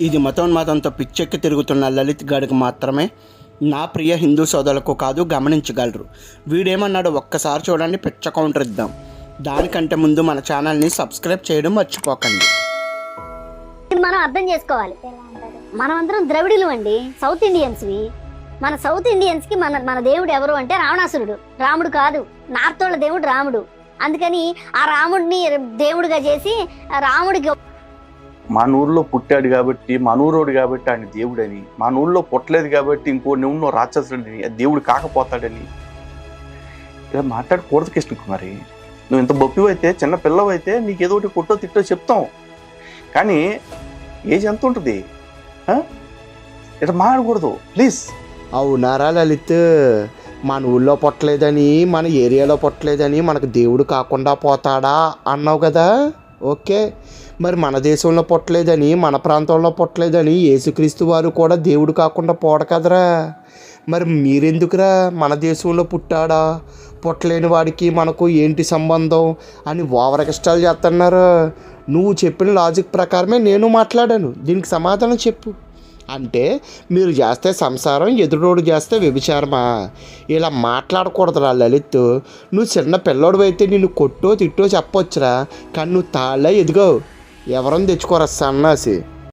ఇది మతోన్మాదంతో పిచ్చెక్కి తిరుగుతున్న లలిత్ గాడికి మాత్రమే నా ప్రియ హిందూ సోదరులకు కాదు గమనించగలరు. వీడేమన్నాడు ఒక్కసారి చూడండి పిచ్చ కౌంటర్ ఇద్దాం. దానికంటే ముందు మన ఛానల్ని సబ్స్క్రైబ్ చేయడం మర్చిపోకండి. ఇది మనం అర్థం చేసుకోవాలి. మనమందరం ద్రవిడులు అండి సౌత్ ఇండియన్స్వి. మన సౌత్ ఇండియన్స్కి మన మన దేవుడు ఎవరు అంటే రావణాసురుడు. రాముడు కాదు నార్త్ వాళ్ళ దేవుడు రాముడు. అందుకని ఆ రాముడిని దేవుడిగా చేసి ఆ రాముడికి మన నూరులో పుట్టాడు కాబట్టి మన ఊరోడు కాబట్టి ఆయన దేవుడని మన నూరులో పుట్టలేదు కాబట్టి ఇంకో నువ్వు రాక్షసుడని దేవుడు కాకపోతాడని. ఇలా మాట్లాడకూడదు కృష్ణ కుమారి నువ్వు ఇంత బొప్పివైతే అయితే చిన్న పిల్లవైతే నీకు ఏదో ఒకటి కొట్టో తిట్టో చెప్తాం. కానీ ఏజ్ ఎంత ఉంటుంది? ఇట్లా మాట్లాడకూడదు. ప్లీజ్ అవునారా లలిత్ మన ఊళ్ళో పుట్టలేదని మన ఏరియాలో పుట్టలేదని మనకు దేవుడు కాకుండా పోతాడా అన్నావు కదా? ఓకే? మరి మన దేశంలో పుట్టలేదని మన ప్రాంతంలో పుట్టలేదని యేసుక్రీస్తు వారు కూడా దేవుడు కాకుండా పోడు కదరా మరి మీరెందుకురా మన దేశంలో పుట్టాడా? పుట్టలేని వాడికి మనకు ఏంటి సంబంధం అని ఓవర్ కష్టాలు చేస్తున్నారు నువ్వు చెప్పిన లాజిక్ ప్రకారమే నేను మాట్లాడాను. దీనికి సమాధానం చెప్పు. అంటే మీరు చేస్తే సంసారం ఎదురోడు చేస్తే వ్యభిచారమా? ఇలా మాట్లాడకూడదురా లలిత్. నువ్వు చిన్న పిల్లోడు అయితే నిన్ను కొట్టో తిట్టో చెప్పొచ్చురా. కానీ నువ్వు తాళ్ళ ఎదుగవు ఎవరం తెచ్చుకోరా సన్నాసి?